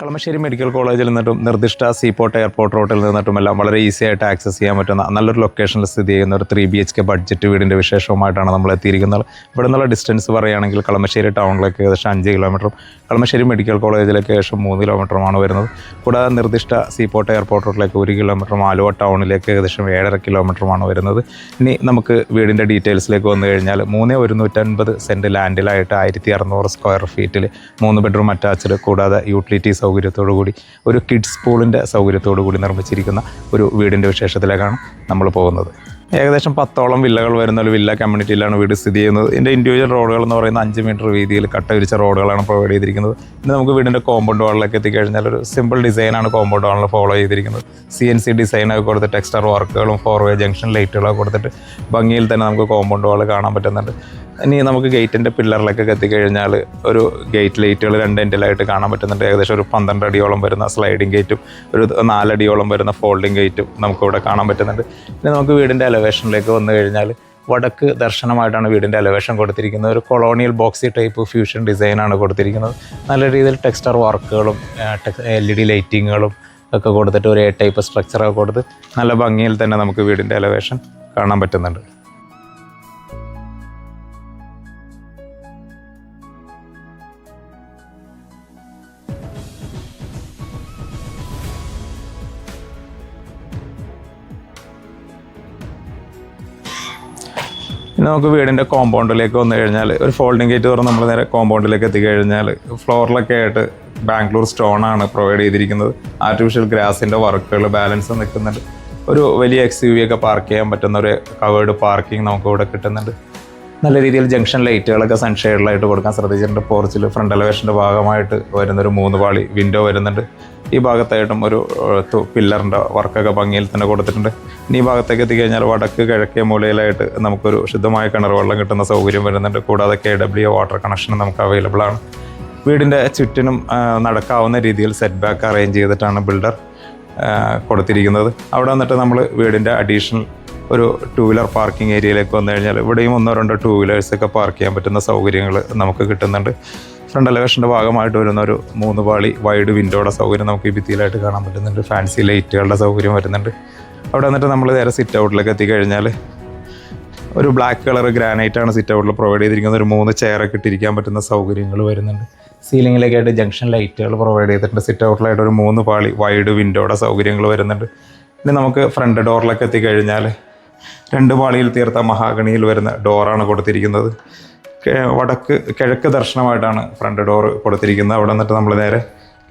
Kalamassery medical കോളേജിൽ നിന്നിട്ടും നിർദ്ദിഷ്ട സീപോർട്ട് എയർപോർട്ട് റോട്ടിൽ നിന്നിട്ടും എല്ലാം വളരെ ഈസി ആയിട്ട് ആക്സസ് ചെയ്യാൻ പറ്റുന്ന നല്ലൊരു ലൊക്കേഷനിൽ സ്ഥിതി ചെയ്യുന്ന ഒരു three B H K budget വീടിന്റെ വിശേഷവുമായിട്ടാണ് നമ്മൾ എത്തിയിരിക്കുന്നത്. ഇവിടെ നിന്നുള്ള ഡിസ്റ്റൻസ് പറയുകയാണെങ്കിൽ കളമശ്ശേരി ടൗണിലേക്ക് ഏകദേശം അഞ്ച് കിലോമീറ്ററും കളമശ്ശേരി മെഡിക്കൽ കോളേജിലേക്ക് ഏകദേശം മൂന്ന് കിലോമീറ്ററുമാണ് വരുന്നത്. കൂടാതെ നിർദ്ദിഷ്ട സീപോർട്ട് എയർപോർട്ട് റോട്ടിലേക്ക് ഒരു കിലോമീറ്ററും ആലുവ ടൗണിലേക്ക് ഏകദേശം ഏഴര കിലോമീറ്ററുമാണ് വരുന്നത്. ഇനി നമുക്ക് വീടിന്റെ ഡീറ്റെയിൽസിലേക്ക് വന്നു കഴിഞ്ഞാൽ മൂന്ന് ഒരുന്നൂറ്റൻപത് സെന്റ് ലാൻഡിലായിട്ട് ആയിരത്തി അറുന്നൂറ് സ്ക്വയർ ഫീറ്റിൽ മൂന്ന് ബെഡ്റൂം അറ്റാച്ച്ഡ് കൂടാതെ യൂട്ടിലിറ്റി സൗകര്യത്തോടു കൂടി ഒരു കിഡ്സ് പൂളിന്റെ സൗകര്യത്തോടു കൂടി നിർമ്മിച്ചിരിക്കുന്ന ഒരു വീടിന്റെ വിശേഷത്തിലേക്കാണ് നമ്മൾ പോകുന്നത്. ഏകദേശം പത്തോളം വില്ലകൾ വരുന്ന ഒരു വില്ല കമ്മ്യൂണിറ്റിയിലാണ് വീട് സ്ഥിതി ചെയ്യുന്നത്. ഇതിന്റെ ഇൻഡിവിജ്വൽ റോഡുകൾ എന്ന് പറയുന്ന അഞ്ച് മീറ്റർ വീതിയിൽ കട്ട വിരിച്ച റോഡുകളാണ് പ്രൊവൈഡ് ചെയ്തിരിക്കുന്നത്. ഇനി നമുക്ക് വീടിന്റെ കോമ്പൗണ്ട് വാളിലേക്ക് എത്തിക്കഴിഞ്ഞാൽ ഒരു സിമ്പിൾ ഡിസൈനാണ് കോമ്പൗണ്ട് വാളിൽ ഫോളോ ചെയ്തിരിക്കുന്നത്. സി എൻ സി ഡിസൈനൊക്കെ കൊടുത്ത് ടെക്സ്റ്റർ വർക്കുകളും ഫോർ വേ ജംഗ്ഷൻ ലൈറ്റുകളൊക്കെ കൊടുത്തിട്ട് ഭംഗിയിൽ തന്നെ നമുക്ക് കോമ്പൗണ്ട് വാൾ കാണാൻ പറ്റുന്നുണ്ട്. ഇനി നമുക്ക് ഗേറ്റിന്റെ പില്ലറിലേക്കൊക്കെ എത്തിക്കഴിഞ്ഞാൽ ഒരു ഗേറ്റ് ലൈറ്റുകൾ രണ്ട് എൻഡിലായിട്ട് കാണാൻ പറ്റുന്നുണ്ട്. ഏകദേശം ഒരു പന്ത്രണ്ട് അടിയോളം വരുന്ന സ്ലൈഡിംഗ് ഗേറ്റും ഒരു നാലടിയോളം വരുന്ന ഫോൾഡിംഗ് ഗേറ്റും നമുക്കിവിടെ കാണാൻ പറ്റുന്നുണ്ട്. പിന്നെ നമുക്ക് വീടിന്റെ അലവേഷനിലേക്ക് വന്നു കഴിഞ്ഞാൽ വടക്ക് ദർശനമായിട്ടാണ് വീടിന്റെ അലവേഷൻ കൊടുത്തിരിക്കുന്നത്. ഒരു കൊളോണിയൽ ബോക്സി ടൈപ്പ് ഫ്യൂഷൻ ഡിസൈനാണ് കൊടുത്തിരിക്കുന്നത്. നല്ല രീതിയിൽ ടെക്സ്റ്റർ വർക്കുകളും എൽ ഇ ഡി ലൈറ്റിങ്ങുകളും ഒക്കെ കൊടുത്തിട്ട് ഒരു എ ടൈപ്പ് സ്ട്രക്ചറൊക്കെ കൊടുത്ത് നല്ല ഭംഗിയിൽ തന്നെ നമുക്ക് വീടിന്റെ അലവേഷൻ കാണാൻ പറ്റുന്നുണ്ട്. നമുക്ക് വീടിന്റെ കോമ്പൗണ്ടിലേക്ക് വന്നു കഴിഞ്ഞാൽ ഒരു ഫോൾഡിംഗ് ഗേറ്റ് തുറന്ന് നമ്മൾ നേരെ കോമ്പൗണ്ടിലേക്ക് എത്തിക്കഴിഞ്ഞാൽ ഫ്ലോറിലൊക്കെ ആയിട്ട് ബാംഗ്ലൂർ സ്റ്റോൺ ആണ് പ്രൊവൈഡ് ചെയ്തിരിക്കുന്നത്. ആർട്ടിഫിഷ്യൽ ഗ്രാസിന്റെ വർക്കുകൾ ബാലൻസ് നിൽക്കുന്നുണ്ട്. ഒരു വലിയ എക്സ് യു വി ഒക്കെ പാർക്ക് ചെയ്യാൻ പറ്റുന്ന ഒരു കവേർഡ് പാർക്കിംഗ് നമുക്ക് ഇവിടെ കിട്ടുന്നുണ്ട്. നല്ല രീതിയിൽ ജംഗ്ഷൻ ലൈറ്റുകളൊക്കെ സൺഷെയ്ഡിലായിട്ട് കൊടുക്കാൻ ശ്രദ്ധിച്ചിട്ടുണ്ട്. പോർച്ചിൽ ഫ്രണ്ട് എലവേഷന്റെ ഭാഗമായിട്ട് വരുന്നൊരു മൂന്ന് പാളി വിൻഡോ വരുന്നുണ്ട്. ഈ ഭാഗത്തായിട്ടും ഒരു പില്ലറിന്റെ വർക്കൊക്കെ ഭംഗിയിൽ തന്നെ കൊടുത്തിട്ടുണ്ട്. ഇനി ഈ ഭാഗത്തേക്ക് എത്തിക്കഴിഞ്ഞാൽ വടക്ക് കിഴക്കേ മൂലയിലായിട്ട് നമുക്കൊരു ശുദ്ധമായ കിണർ വെള്ളം കിട്ടുന്ന സൗകര്യം വരുന്നുണ്ട്. കൂടാതെ കെ ഡബ്ല്യു വാട്ടർ കണക്ഷനും നമുക്ക് അവൈലബിൾ ആണ്. വീടിന്റെ ചുറ്റിനും നടക്കാവുന്ന രീതിയിൽ സെറ്റ് ബാക്ക് അറേഞ്ച് ചെയ്തിട്ടാണ് ബിൽഡർ കൊടുത്തിരിക്കുന്നത്. അവിടെ വന്നിട്ട് നമ്മൾ വീടിന്റെ അഡീഷണൽ ഒരു ടൂ വീലർ പാർക്കിംഗ് ഏരിയയിലേക്ക് വന്നു കഴിഞ്ഞാൽ ഇവിടെയും ഒന്നോ രണ്ടോ ടൂ വീലേഴ്സൊക്കെ പാർക്ക് ചെയ്യാൻ പറ്റുന്ന സൗകര്യങ്ങൾ നമുക്ക് കിട്ടുന്നുണ്ട്. ഫ്രണ്ട് എലവേഷന്റെ ഭാഗമായിട്ട് വരുന്ന ഒരു മൂന്ന് പാളി വൈഡ് വിൻഡോയുടെ സൗകര്യം നമുക്ക് ഈ ഭിത്തിയിലായിട്ട് കാണാൻ പറ്റുന്നുണ്ട്. ഫാൻസി ലൈറ്റുകളുടെ സൗകര്യം വരുന്നുണ്ട്. അവിടെ വന്നിട്ട് നമ്മൾ നേരെ സിറ്റ് ഔട്ടിലേക്ക് എത്തിക്കഴിഞ്ഞാൽ ഒരു ബ്ലാക്ക് കളർ ഗ്രാനൈറ്റ് ആണ് സിറ്റ് ഔട്ടിൽ പ്രൊവൈഡ് ചെയ്തിരിക്കുന്നത്. ഒരു മൂന്ന് ചെയറൊക്കെ ഇട്ടിരിക്കാൻ പറ്റുന്ന സൗകര്യങ്ങൾ വരുന്നുണ്ട്. സീലിങ്ങിലേക്കായിട്ട് ജംഗ്ഷൻ ലൈറ്റുകൾ പ്രൊവൈഡ് ചെയ്തിട്ടുണ്ട്. സിറ്റ് ഔട്ടിലായിട്ട് ഒരു മൂന്ന് പാളി വൈഡ് വിൻഡോയുടെ സൗകര്യങ്ങൾ വരുന്നുണ്ട്. ഇനി നമുക്ക് ഫ്രണ്ട് ഡോറിലൊക്കെ എത്തിക്കഴിഞ്ഞാൽ രണ്ട് പാളിയിൽ തീർത്ത മഹാഗണിയിൽ വരുന്ന ഡോറാണ് കൊടുത്തിരിക്കുന്നത്. വടക്ക് കിഴക്ക് ദർശനമായിട്ടാണ് ഫ്രണ്ട് ഡോർ കൊടുത്തിരിക്കുന്നത്. അവിടെ നിന്നിട്ട് നമ്മൾ നേരെ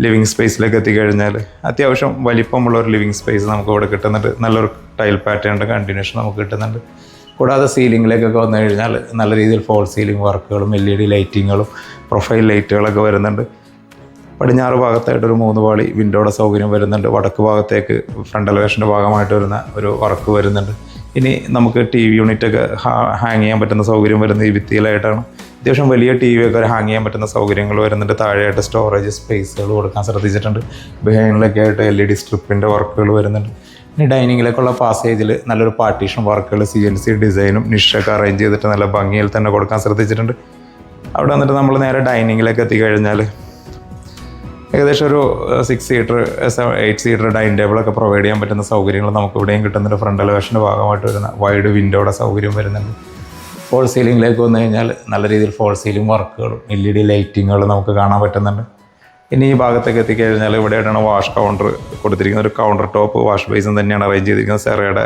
ലിവിങ് സ്പേസിലേക്ക് എത്തിക്കഴിഞ്ഞാൽ അത്യാവശ്യം വലിപ്പമുള്ള ഒരു ലിവിങ് സ്പേസ് നമുക്ക് ഇവിടെ കിട്ടുന്നുണ്ട്. നല്ലൊരു ടൈൽ പാറ്റേണിന്റെ കണ്ടിന്യൂഷൻ നമുക്ക് കിട്ടുന്നുണ്ട്. കൂടാതെ സീലിങ്ങിലേക്കൊക്കെ വന്നു കഴിഞ്ഞാൽ നല്ല രീതിയിൽ ഫോൾ സീലിംഗ് വർക്കുകളും എൽ ഇ ഡി ലൈറ്റിങ്ങുകളും പ്രൊഫൈൽ ലൈറ്റുകളൊക്കെ വരുന്നുണ്ട്. പടിഞ്ഞാറ് ഭാഗത്തായിട്ട് ഒരു മൂന്ന് പാളി വിൻഡോയുടെ സൗകര്യം വരുന്നുണ്ട്. വടക്ക് ഭാഗത്തേക്ക് ഫ്രണ്ട് എലവേഷന്റെ ഭാഗമായിട്ട് വരുന്ന ഒരു വർക്ക് വരുന്നുണ്ട്. ഇനി നമുക്ക് ടി വി യൂണിറ്റൊക്കെ ഹാങ് ചെയ്യാൻ പറ്റുന്ന സൗകര്യം വരുന്നത് ഈ ഭിത്തിയിലായിട്ടാണ്. അത്യാവശ്യം വലിയ ടി വി ഒക്കെ ഹാങ് ചെയ്യാൻ പറ്റുന്ന സൗകര്യങ്ങൾ വരുന്നുണ്ട്. താഴെയായിട്ട് സ്റ്റോറേജ് സ്പേസുകൾ കൊടുക്കാൻ ശ്രദ്ധിച്ചിട്ടുണ്ട്. ബിഹൈൻഡിലൊക്കെ ആയിട്ട് എൽ ഇ ഡി സ്ട്രിപ്പിന്റെ വർക്കുകൾ വരുന്നുണ്ട്. ഇനി ഡൈനിങ്ങിലേക്കുള്ള പാസേജിൽ നല്ലൊരു പാർട്ടീഷൻ വർക്കുകൾ സി എൻ സി ഡിസൈനും നിഷൊക്കെ അറേഞ്ച് ചെയ്തിട്ട് നല്ല ഭംഗിയിൽ തന്നെ കൊടുക്കാൻ ശ്രദ്ധിച്ചിട്ടുണ്ട്. അവിടെ വന്നിട്ട് നമ്മൾ നേരെ ഡൈനിങ്ങിലേക്ക് എത്തിക്കഴിഞ്ഞാൽ ഏകദേശം ഒരു six seater eight seater dining ടേബിളൊക്കെ provide ചെയ്യാൻ പറ്റുന്ന സൗകര്യങ്ങൾ നമുക്ക് ഇവിടെയും കിട്ടുന്നുണ്ട്. ഫ്രണ്ട് എലവേഷന്റെ ഭാഗമായിട്ട് വരുന്ന വൈഡ് വിൻഡോയുടെ സൗകര്യം വരുന്നുണ്ട്. ഫോൾ സീലിംഗിലേക്ക് വന്നു കഴിഞ്ഞാൽ നല്ല രീതിയിൽ ഫോൾ സീലിംഗ് വർക്കുകളും എൽ ഇ ഡി ലൈറ്റിങ്ങുകളും നമുക്ക് കാണാൻ പറ്റുന്നുണ്ട്. ഇനി ഈ ഭാഗത്തേക്ക് എത്തിക്കഴിഞ്ഞാൽ ഇവിടെയായിട്ടാണ് വാഷ് കൗണ്ടർ കൊടുത്തിരിക്കുന്നത്. ഒരു കൗണ്ടർ ടോപ്പ് വാഷ് ബേസും തന്നെയാണ് അറേഞ്ച് ചെയ്തിരിക്കുന്നത്. സെറയുടെ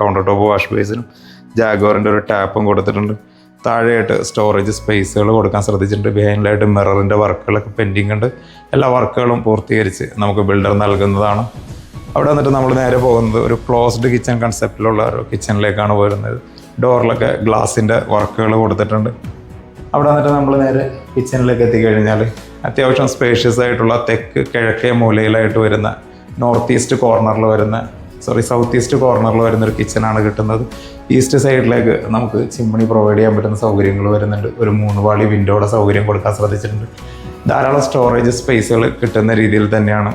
കൗണ്ടർ ടോപ്പ് വാഷ് ബേസിനും ജാഗോറിന്റെ ഒരു ടാപ്പും കൊടുത്തിട്ടുണ്ട്. താഴെയായിട്ട് സ്റ്റോറേജ് സ്പേസുകൾ കൊടുക്കാൻ ശ്രദ്ധിച്ചിട്ടുണ്ട്. ബിഹൈൻഡിലായിട്ട് മിററിന്റെ വർക്കുകളൊക്കെ പെൻഡിങ് ഉണ്ട്. എല്ലാ വർക്കുകളും പൂർത്തീകരിച്ച് നമുക്ക് ബിൽഡർ നൽകുന്നതാണ്. അവിടെ വന്നിട്ട് നമ്മൾ നേരെ പോകുന്നത് ഒരു ക്ലോസ്ഡ് കിച്ചൺ കൺസെപ്റ്റിലുള്ള ഒരു കിച്ചണിലേക്കാണ് വരുന്നത്. ഡോറിലൊക്കെ ഗ്ലാസിന്റെ വർക്കുകൾ കൊടുത്തിട്ടുണ്ട്. അവിടെ വന്നിട്ട് നമ്മൾ നേരെ കിച്ചണിലേക്ക് എത്തിക്കഴിഞ്ഞാൽ അത്യാവശ്യം സ്പേഷ്യസ് ആയിട്ടുള്ള തെക്ക് കിഴക്കേ മൂലയിലായിട്ട് വരുന്ന നോർത്ത് ഈസ്റ്റ് കോർണറിൽ വരുന്ന സോറി സൗത്ത് ഈസ്റ്റ് കോർണറിൽ വരുന്നൊരു കിച്ചണാണ് കിട്ടുന്നത്. ഈസ്റ്റ് സൈഡിലേക്ക് നമുക്ക് ചിമ്മിണി പ്രൊവൈഡ് ചെയ്യാൻ പറ്റുന്ന സൗകര്യങ്ങൾ വരുന്നുണ്ട്. ഒരു മൂന്ന് പാളി വിൻഡോയുടെ സൗകര്യം കൊടുക്കാൻ ശ്രദ്ധിച്ചിട്ടുണ്ട്. ധാരാളം സ്റ്റോറേജ് സ്പേസുകൾ കിട്ടുന്ന രീതിയിൽ തന്നെയാണ്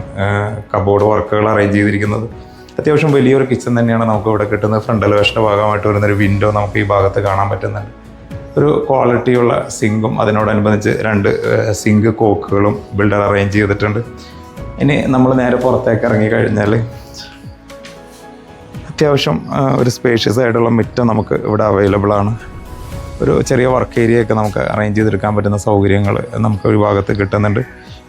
കബോർഡ് വർക്കുകൾ അറേഞ്ച് ചെയ്തിരിക്കുന്നത്. അത്യാവശ്യം വലിയൊരു കിച്ചൺ തന്നെയാണ് നമുക്ക് ഇവിടെ കിട്ടുന്നത്. ഫ്രണ്ട് എലവേഷന്റെ ഭാഗമായിട്ട് വരുന്നൊരു വിൻഡോ നമുക്ക് ഈ ഭാഗത്ത് കാണാൻ പറ്റുന്നുണ്ട്. ഒരു ക്വാളിറ്റിയുള്ള സിങ്കും അതിനോടനുബന്ധിച്ച് രണ്ട് സിങ്ക് കോക്കുകളും ബിൽഡർ അറേഞ്ച് ചെയ്തിട്ടുണ്ട്. ഇനി നമ്മൾ നേരെ പുറത്തേക്ക് ഇറങ്ങി കഴിഞ്ഞാൽ അത്യാവശ്യം ഒരു സ്പേഷ്യസ് ആയിട്ടുള്ള മിറ്റം നമുക്ക് ഇവിടെ അവൈലബിൾ ആണ്. ഒരു ചെറിയ വർക്ക് ഏരിയ ഒക്കെ നമുക്ക് അറേഞ്ച് ചെയ്തെടുക്കാൻ പറ്റുന്ന സൗകര്യങ്ങൾ നമുക്ക് ഒരു ഭാഗത്ത് കിട്ടുന്നുണ്ട്.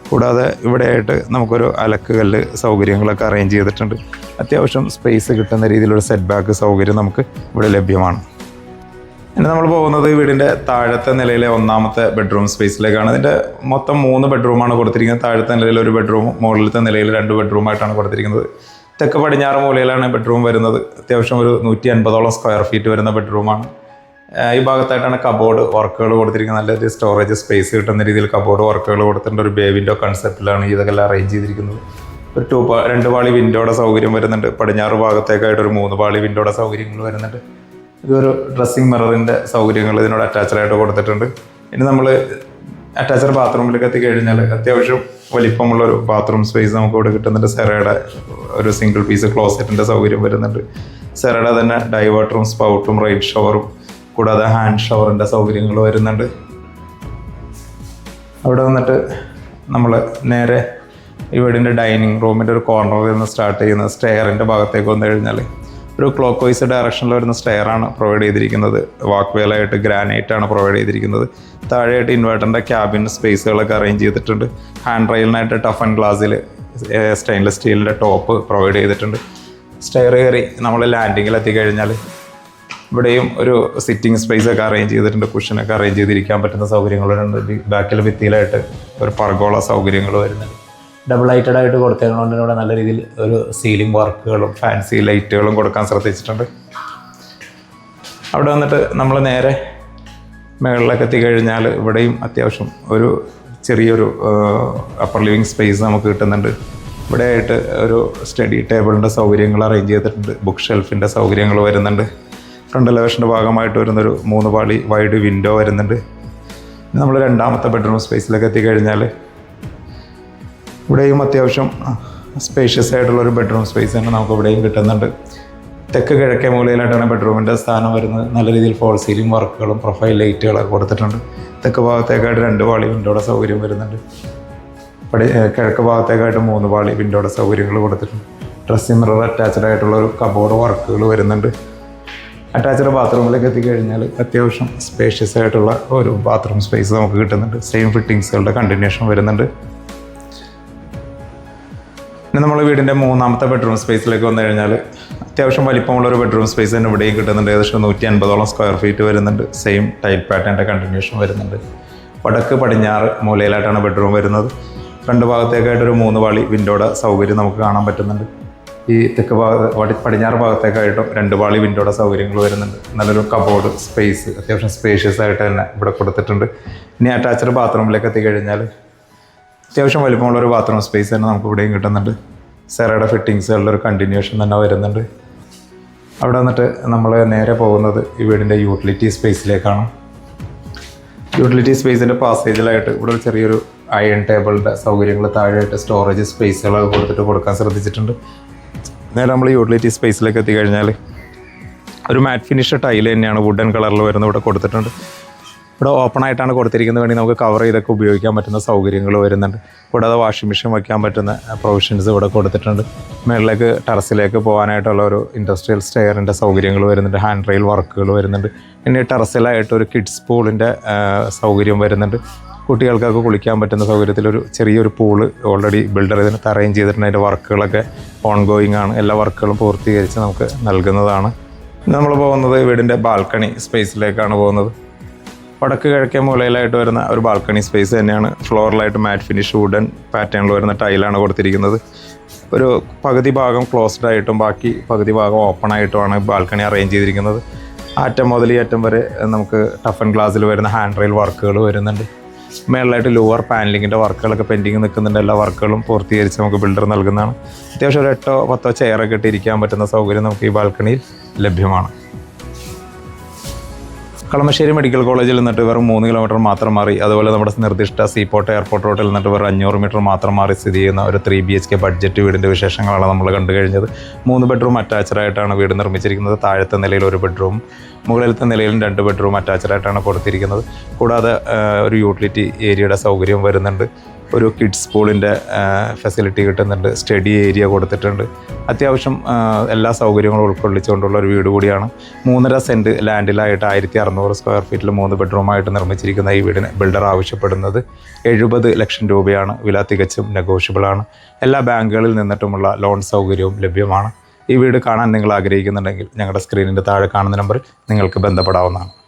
കൂടാതെ ഇവിടെയായിട്ട് നമുക്കൊരു അലക്ക് കല്ല് സൗകര്യങ്ങളൊക്കെ അറേഞ്ച് ചെയ്തിട്ടുണ്ട്. അത്യാവശ്യം സ്പേസ് കിട്ടുന്ന രീതിയിലൊരു സെറ്റ് ബാക്ക് സൗകര്യം നമുക്ക് ഇവിടെ ലഭ്യമാണ്. ഇനി നമ്മൾ പോകുന്നത് വീടിന്റെ താഴത്തെ നിലയിലെ ഒന്നാമത്തെ ബെഡ്റൂം സ്പേസിലേക്കാണ് ഇതിന്റെ മൊത്തം മൂന്ന് ബെഡ്റൂമാണ് കൊടുത്തിരിക്കുന്നത്. താഴത്തെ നിലയിൽ ഒരു ബെഡ്റൂം മുകളിലത്തെ നിലയിൽ രണ്ട് ബെഡ്റൂമായിട്ടാണ് കൊടുത്തിരിക്കുന്നത്. തെക്ക് പടിഞ്ഞാറ് മൂലയിലാണ് ബെഡ്റൂം വരുന്നത്. അത്യാവശ്യം ഒരു നൂറ്റി അൻപതോളം സ്ക്വയർ ഫീറ്റ് വരുന്ന ബെഡ്റൂമാണ്. ഈ ഭാഗത്തായിട്ടാണ് കബോർഡ് വർക്കുകൾ കൊടുത്തിരിക്കുന്നത്. നല്ലൊരു സ്റ്റോറേജ് സ്പേസ് കിട്ടുന്ന രീതിയിൽ കബോർഡ് വർക്കുകൾ കൊടുത്തിട്ടുണ്ട്. ഒരു ബേ വിൻഡോ കൺസെപ്റ്റിലാണ് ഇതൊക്കെ അറേഞ്ച് ചെയ്തിരിക്കുന്നത്. ഒരു ടു രണ്ട് പാളി വിൻഡോയുടെ സൗകര്യം വരുന്നുണ്ട്. പടിഞ്ഞാറ് ഭാഗത്തേക്കായിട്ട് ഒരു മൂന്ന് പാളി വിൻഡോയുടെ സൗകര്യങ്ങൾ വരുന്നുണ്ട്. ഇതൊരു ഡ്രസ്സിങ് മിററിന്റെ സൗകര്യങ്ങൾ ഇതിനോട് അറ്റാച്ചഡായിട്ട് കൊടുത്തിട്ടുണ്ട്. ഇനി നമ്മൾ അറ്റാച്ചഡ് ബാത്റൂമിലേക്ക് എത്തിക്കഴിഞ്ഞാൽ അത്യാവശ്യം വലിപ്പമുള്ള ഒരു ബാത്റൂം സ്പേസ് നമുക്ക് ഇവിടെ കിട്ടുന്നുണ്ട്. സെറയുടെ ഒരു സിംഗിൾ പീസ് ക്ലോസറ്റിന്റെ സൗകര്യം വരുന്നുണ്ട്. സെറയുടെ തന്നെ ഡൈവേർട്ടറും സ്പൗട്ടും റൈറ്റ് ഷവറും കൂടാതെ ഹാൻഡ് ഷവറിന്റെ സൗകര്യങ്ങൾ വരുന്നുണ്ട്. അവിടെ വന്നിട്ട് നമ്മൾ നേരെ ഈ വീടിന്റെ ഡൈനിങ് റൂമിന്റെ ഒരു കോർണറിൽ നിന്ന് സ്റ്റാർട്ട് ചെയ്യുന്ന സ്റ്റെയറിന്റെ ഭാഗത്തേക്ക് വന്നു കഴിഞ്ഞാൽ ഒരു ക്ലോക്ക് വൈസ് ഡയറക്ഷനിൽ വരുന്ന സ്റ്റെയറാണ് പ്രൊവൈഡ് ചെയ്തിരിക്കുന്നത്. വാക്ക് വേലായിട്ട് ഗ്രാനൈറ്റ് ആണ് പ്രൊവൈഡ് ചെയ്തിരിക്കുന്നത്. താഴെയായിട്ട് ഇൻവേർട്ടറിന്റെ ക്യാബിൻ സ്പേസുകളൊക്കെ അറേഞ്ച് ചെയ്തിട്ടുണ്ട്. ഹാൻഡ് റെയിലിനായിട്ട് ടഫ് ആൻഡ് ഗ്ലാസ്സിൽ സ്റ്റെയിൻലെസ് സ്റ്റീലിന്റെ ടോപ്പ് പ്രൊവൈഡ് ചെയ്തിട്ടുണ്ട്. സ്റ്റെയർ കയറി നമ്മൾ ലാൻഡിങ്ങിൽ എത്തിക്കഴിഞ്ഞാൽ ഇവിടെയും ഒരു സിറ്റിംഗ് സ്പേസ് ഒക്കെ അറേഞ്ച് ചെയ്തിട്ടുണ്ട്. കുഷനൊക്കെ അറേഞ്ച് ചെയ്തിരിക്കാൻ പറ്റുന്ന സൗകര്യങ്ങളുണ്ട് ബാക്കിൽ ഭിത്തിയിലായിട്ട് ഒരു പർഗോള സൗകര്യങ്ങൾ വരുന്നുണ്ട്. ഡബിൾ ലൈറ്റഡ് ആയിട്ട് കൊടുത്തതുകൊണ്ട് ഇവിടെ നല്ല രീതിയിൽ ഒരു സീലിംഗ് വർക്കുകളും ഫാൻസി ലൈറ്റുകളും കൊടുക്കാൻ ശ്രദ്ധിച്ചിട്ടുണ്ട്. അവിടെ വന്നിട്ട് നമ്മൾ നേരെ മുകളിലൊക്കെ എത്തിക്കഴിഞ്ഞാൽ ഇവിടെയും അത്യാവശ്യം ഒരു ചെറിയൊരു അപ്പർ ലിവിങ് സ്പേസ് നമുക്ക് കിട്ടുന്നുണ്ട്. ഇവിടെ ആയിട്ട് ഒരു സ്റ്റഡി ടേബിളിന്റെ സൗകര്യങ്ങൾ അറേഞ്ച് ചെയ്തിട്ടുണ്ട്. ബുക്ക് ഷെൽഫിന്റെ സൗകര്യങ്ങൾ വരുന്നുണ്ട്. ഫ്രണ്ട് എലവേഷന്റെ ഭാഗമായിട്ട് വരുന്നൊരു മൂന്ന് പാളി വൈഡ് വിൻഡോ വരുന്നുണ്ട്. നമ്മൾ രണ്ടാമത്തെ ബെഡ്റൂം സ്പേസിലേക്ക് എത്തിക്കഴിഞ്ഞാൽ ഇവിടെയും അത്യാവശ്യം സ്പേഷ്യസ് ആയിട്ടുള്ള ഒരു ബെഡ്റൂം സ്പേസ് തന്നെ നമുക്ക് ഇവിടെയും കിട്ടുന്നുണ്ട്. തെക്ക് കിഴക്കേ മൂലയിലായിട്ടാണ് ബെഡ്റൂമിന്റെ സ്ഥാനം വരുന്നത്. നല്ല രീതിയിൽ ഫോൾ സീലിംഗ് വർക്കുകളും പ്രൊഫൈൽ ലൈറ്റുകളൊക്കെ കൊടുത്തിട്ടുണ്ട്. തെക്ക് ഭാഗത്തേക്കായിട്ട് രണ്ട് പാളി വിൻഡോയുടെ സൗകര്യം വരുന്നുണ്ട്. പടി കിഴക്ക് ഭാഗത്തേക്കായിട്ട് മൂന്ന് പാളി വിൻഡോയുടെ സൗകര്യങ്ങൾ കൊടുത്തിട്ടുണ്ട്. ഡ്രസ്സിംഗ് മിറർ അറ്റാച്ച്ഡ് ആയിട്ടുള്ള ഒരു കബോർഡ് വർക്കുകൾ വരുന്നുണ്ട്. അറ്റാച്ച്ഡ് ബാത്റൂമിലേക്ക് എത്തിക്കഴിഞ്ഞാൽ അത്യാവശ്യം സ്പേഷ്യസ് ആയിട്ടുള്ള ഒരു ബാത്റൂം സ്പേസ് നമുക്ക് കിട്ടുന്നുണ്ട്. സെയിം ഫിറ്റിങ്സുകളുടെ കണ്ടിന്യൂഷൻ വരുന്നുണ്ട്. പിന്നെ നമ്മൾ വീടിന്റെ മൂന്നാമത്തെ ബെഡ്റൂം സ്പേസിലേക്ക് വന്നു കഴിഞ്ഞാൽ അത്യാവശ്യം വലിപ്പമുള്ള ഒരു ബെഡ്റൂം സ്പേസ് തന്നെ ഇവിടെയും കിട്ടുന്നുണ്ട്. ഏകദേശം നൂറ്റി അൻപതോളം സ്ക്വയർ ഫീറ്റ് വരുന്നുണ്ട് സെയിം ടൈൽ പാറ്റേണിന്റെ കണ്ടിന്യൂഷൻ വരുന്നുണ്ട്. വടക്ക് പടിഞ്ഞാറ് മൂലയിലായിട്ടാണ് ബെഡ്റൂം വരുന്നത്. രണ്ട് ഭാഗത്തേക്കായിട്ട് ഒരു മൂന്ന് പാളി വിൻഡോയുടെ സൗകര്യം നമുക്ക് കാണാൻ പറ്റുന്നുണ്ട്. ഈ തെക്ക് ഭാഗത്ത് പടിഞ്ഞാറ് ഭാഗത്തേക്കായിട്ടും രണ്ട് പാളി വിൻഡോയുടെ സൗകര്യങ്ങൾ വരുന്നുണ്ട്. നല്ലൊരു കബോർഡ് സ്പേസ് അത്യാവശ്യം സ്പേഷ്യസ് ആയിട്ട് തന്നെ ഇവിടെ കൊടുത്തിട്ടുണ്ട്. ഇനി അറ്റാച്ച്ഡ് ബാത്റൂമിലേക്ക് എത്തിക്കഴിഞ്ഞാൽ അത്യാവശ്യം വലിപ്പമുള്ള ഒരു ബാത്റൂം സ്പേസ് തന്നെ നമുക്ക് ഇവിടെയും കിട്ടുന്നുണ്ട്. സെറയുടെ ഫിറ്റിങ്സുകളുടെ ഒരു കണ്ടിന്യൂഷൻ തന്നെ വരുന്നുണ്ട്. അവിടെ വന്നിട്ട് നമ്മൾ നേരെ പോകുന്നത് ഈ വീടിന്റെ യൂട്ടിലിറ്റി സ്പേസിലേക്കാണ് യൂട്ടിലിറ്റി സ്പേസിന്റെ പാസേജിലായിട്ട് ഇവിടെ ഒരു ചെറിയൊരു അയൺ ടേബിളിന്റെ സൗകര്യങ്ങൾ താഴെയായിട്ട് സ്റ്റോറേജ് സ്പേസുകളൊക്കെ കൊടുത്തിട്ട് കൊടുക്കാൻ ശ്രദ്ധിച്ചിട്ടുണ്ട്. നേരെ നമ്മൾ യൂട്ടിലിറ്റി സ്പേസിലേക്ക് എത്തിക്കഴിഞ്ഞാൽ ഒരു മാറ്റ് ഫിനിഷ് ടൈൽ തന്നെയാണ് വുഡൻ കളറിൽ വരുന്നത് ഇവിടെ കൊടുത്തിട്ടുണ്ട്. ഇവിടെ ഓപ്പൺ ആയിട്ടാണ് കൊടുത്തിരിക്കുന്നത്. വേണ്ടി നമുക്ക് കവർ ചെയ്തൊക്കെ ഉപയോഗിക്കാൻ പറ്റുന്ന സൗകര്യങ്ങൾ വരുന്നുണ്ട്. കൂടാതെ വാഷിംഗ് മെഷീൻ വയ്ക്കാൻ പറ്റുന്ന പ്രൊവിഷൻസ് ഇവിടെ കൊടുത്തിട്ടുണ്ട്. മേളിലേക്ക് ടെറസിലേക്ക് പോകാനായിട്ടുള്ള ഒരു ഇൻഡസ്ട്രിയൽ സ്റ്റെയറിന്റെ സൗകര്യങ്ങൾ വരുന്നുണ്ട്. ഹാൻഡ് റെയിൽ വർക്കുകൾ വരുന്നുണ്ട്. പിന്നെ ടെറസിലായിട്ട് ഒരു കിഡ്സ് പൂളിന്റെ സൗകര്യം വരുന്നുണ്ട്. കുട്ടികൾക്കൊക്കെ കുളിക്കാൻ പറ്റുന്ന സൗകര്യത്തിൽ ഒരു ചെറിയൊരു പൂൾ ഓൾറെഡി ബിൽഡർ ഇതിനകത്ത് അറേഞ്ച് ചെയ്തിട്ടുണ്ട്. അതിന്റെ വർക്കുകളൊക്കെ ഓൺ ഗോയിങ് ആണ്. എല്ലാ വർക്കുകളും പൂർത്തീകരിച്ച് നമുക്ക് നൽകുന്നതാണ്. നമ്മൾ പോകുന്നത് വീടിന്റെ ബാൽക്കണി സ്പേസിലേക്കാണ് പോകുന്നത്. വടക്ക് കിഴക്കേ മൂലയിലായിട്ട് വരുന്ന ഒരു ബാൽക്കണി സ്പേസ് തന്നെയാണ്. ഫ്ലോറിലായിട്ട് മാറ്റ് ഫിനിഷ് വുഡൻ പാറ്റേണിൽ വരുന്ന ടൈലാണ് കൊടുത്തിരിക്കുന്നത്. ഒരു പകുതി ഭാഗം ക്ലോസ്ഡ് ആയിട്ടും ബാക്കി പകുതി ഭാഗം ഓപ്പൺ ആയിട്ടുമാണ് ബാൽക്കണി അറേഞ്ച് ചെയ്തിരിക്കുന്നത്. അറ്റം മുതൽ ഈ അറ്റം വരെ നമുക്ക് ടഫൻ ഗ്ലാസ്സിൽ വരുന്ന ഹാൻഡ് റെയിൽ വർക്കുകൾ വരുന്നുണ്ട്. മേളിലായിട്ട് ലോവർ പാനലിങ്ങിന്റെ വർക്കുകളൊക്കെ പെൻഡിങ് നിൽക്കുന്നുണ്ട്. എല്ലാ വർക്കുകളും പൂർത്തീകരിച്ച് നമുക്ക് ബിൽഡർ നൽകുന്നതാണ്. അത്യാവശ്യം ഒരു എട്ടോ പത്തോ ചെയറൊക്കെ ഇട്ട് ഇരിക്കാൻ പറ്റുന്ന സൗകര്യം നമുക്ക് ഈ ബാൽക്കണിയിൽ ലഭ്യമാണ്. കളമശ്ശേരി മെഡിക്കൽ കോളേജിൽ നിന്നിട്ട് വെറും മൂന്ന് കിലോമീറ്റർ മാത്രം മാറി. അതുപോലെ നമ്മുടെ നിർദ്ദിഷ്ട സീപോർട്ട് എയർപോർട്ട് റോഡിൽ നിന്നിട്ട് വെറും അഞ്ഞൂറ് മീറ്റർ മാത്രം മാറി സ്ഥിതി ചെയ്യുന്ന ഒരു three B H K budget വീടിന്റെ വിശേഷങ്ങളാണ് നമ്മൾ കണ്ടു കഴിഞ്ഞത്. മൂന്ന് ബെഡ്റൂം അറ്റാച്ച്ഡ് ആയിട്ടാണ് വീട് നിർമ്മിച്ചിരിക്കുന്നത്. താഴത്തെ നിലയിൽ ഒരു ബെഡ്റൂം മുകളിലത്തെ നിലയിലും രണ്ട് ബെഡ്റൂം അറ്റാച്ച്ഡ് ആയിട്ടാണ് കൊടുത്തിരിക്കുന്നത്. കൂടാതെ ഒരു യൂട്ടിലിറ്റി ഏരിയയുടെ സൗകര്യം വരുന്നുണ്ട്. ഒരു കിഡ്സ് പൂളിന്റെ ഫെസിലിറ്റി കിട്ടുന്നുണ്ട്. സ്റ്റഡി ഏരിയ കൊടുത്തിട്ടുണ്ട്. അത്യാവശ്യം എല്ലാ സൗകര്യങ്ങളും ഉൾക്കൊള്ളിച്ചുകൊണ്ടുള്ള ഒരു വീട് കൂടിയാണ്. മൂന്നര സെന്റ് ലാൻഡിലായിട്ട് ആയിരത്തി അറുന്നൂറ് സ്ക്വയർ ഫീറ്റിൽ മൂന്ന് ബെഡ്റൂമായിട്ട് നിർമ്മിച്ചിരിക്കുന്ന ഈ വീടിന് ബിൽഡർ ആവശ്യപ്പെടുന്നത് എഴുപത് ലക്ഷം രൂപയാണ്. വില തികച്ചും നെഗോഷ്യബിളാണ് എല്ലാ ബാങ്കുകളിൽ നിന്നിട്ടുമുള്ള ലോൺ സൗകര്യവും ലഭ്യമാണ്. ഈ വീട് കാണാൻ നിങ്ങൾ ആഗ്രഹിക്കുന്നുണ്ടെങ്കിൽ ഞങ്ങളുടെ സ്ക്രീനിന്റെ താഴെ കാണുന്ന നമ്പറിൽ നിങ്ങൾക്ക് ബന്ധപ്പെടാവുന്നതാണ്.